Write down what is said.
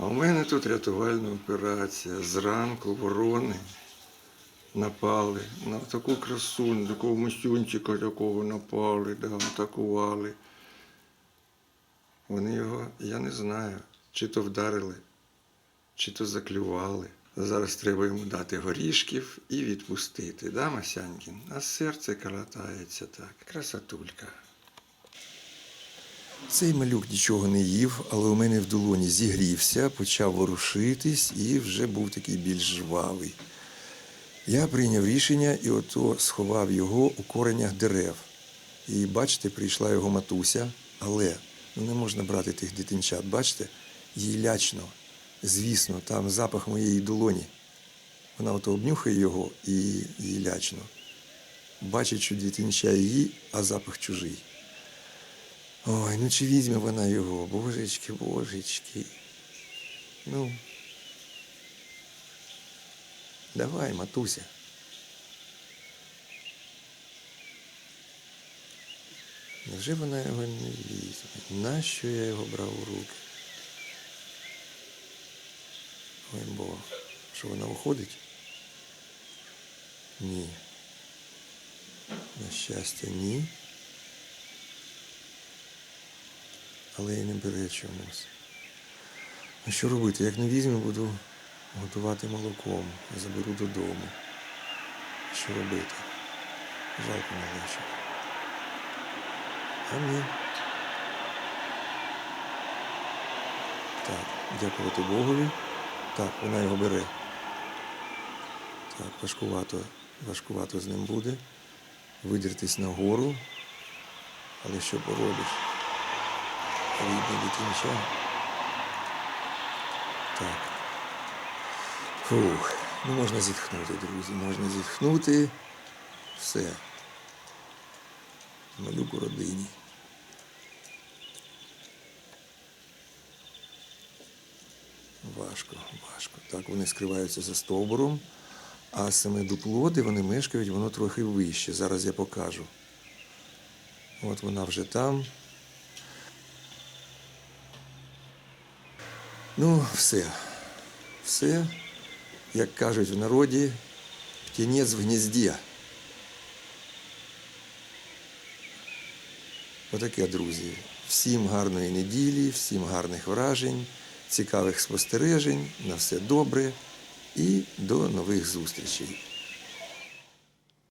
А у мене тут рятувальна операція. Зранку ворони напали на таку красу, на такого мусюнчика такого напали, да, атакували. Вони його, я не знаю, чи то вдарили, чи то заклювали. Зараз треба йому дати горішків і відпустити, да, Масянькін? А серце калатається так. Красотулька. Цей малюк нічого не їв, але у мене в долоні зігрівся, почав ворушитись і вже був такий більш жвавий. Я прийняв рішення і ото сховав його у коренях дерев. І бачите, прийшла його матуся, але ну, не можна брати тих дитинчат. Бачите, їй лячно. Звісно, там запах моєї долоні. Вона ото обнюхає його і їй лячно. Бачить, що дитинча її, а запах чужий. Ой, ну чи візьме вона його? Божечки, божечки. Ну. Давай, матуся. Невже вона його не візьме? Нащо я його брав у руки? Ой, бо, що вона уходить? Ні. На щастя, ні. Але і не бере чомусь. А що робити? Як не візьму, буду готувати молоком, заберу додому. Що робити? Жалко малечу. Амінь. Так, дякувати Богові. Так, вона його бере. Так, важкувато, важкувато з ним буде. Видертись нагору. Але що поробиш? Рідне дитинча. Так. Фух. Ну можна зітхнути, друзі. Можна зітхнути. Все. Малюк у родині. Важко, важко. Так, вони скриваються за стовбуром, а саме дупло, де вони мешкають, воно трохи вище. Зараз я покажу. От вона вже там. Ну, все. Все, як кажуть в народі, птінець в гнізді. Отаке, друзі. Всім гарної неділі, всім гарних вражень, цікавих спостережень. На все добре і до нових зустрічей.